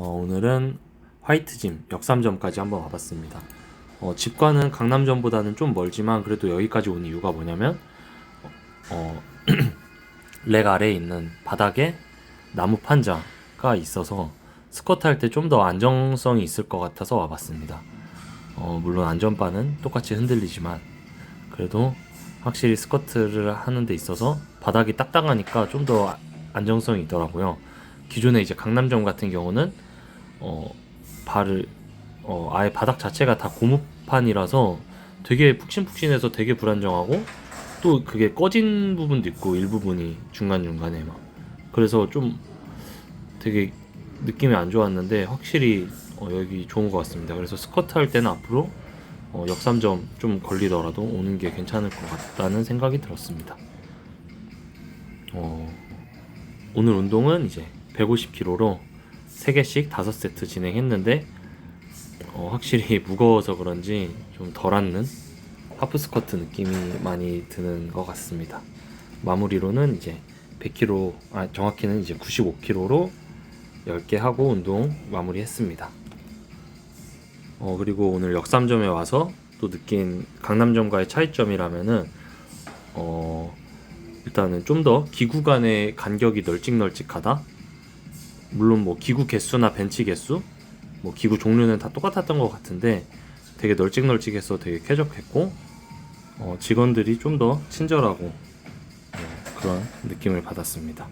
어, 오늘은 화이트짐 역삼점까지 한번 와봤습니다. 어, 집과는 강남점보다는 좀 멀지만 그래도 여기까지 온 이유가 뭐냐면 어, 렉 아래에 있는 바닥에 나무 판자가 있어서 스쿼트 할 때 좀 더 안정성이 있을 것 같아서 와봤습니다. 어, 물론 안전바는 똑같이 흔들리지만 그래도 확실히 스쿼트를 하는 데 있어서 바닥이 딱딱하니까 좀 더 안정성이 있더라고요. 기존에 이제 강남점 같은 경우는 어, 발을 어, 아예 바닥 자체가 다 고무판이라서 되게 푹신푹신해서 되게 불안정하고 또 그게 꺼진 부분도 있고 일부분이 중간중간에 막 그래서 좀 되게 느낌이 안 좋았는데 확실히 어, 여기 좋은 것 같습니다. 그래서 스쿼트 할 때는 앞으로 어, 역삼점 좀 걸리더라도 오는 게 괜찮을 것 같다는 생각이 들었습니다. 어, 오늘 운동은 이제 150kg로 3개씩 5세트 진행했는데 어, 확실히 무거워서 그런지 좀 덜 앉는 하프 스쿼트 느낌이 많이 드는 것 같습니다. 마무리로는 이제 100kg, 아, 정확히는 이제 95kg로 10개 하고 운동 마무리했습니다. 어, 그리고 오늘 역삼점에 와서 또 느낀 강남점과의 차이점이라면은 어, 일단은 좀 더 기구 간의 간격이 널찍널찍하다. 물론 뭐 기구 개수나 벤치 개수, 뭐 기구 종류는 다 똑같았던 것 같은데 되게 널찍널찍해서 되게 쾌적했고 어, 직원들이 좀 더 친절하고 어, 그런 느낌을 받았습니다.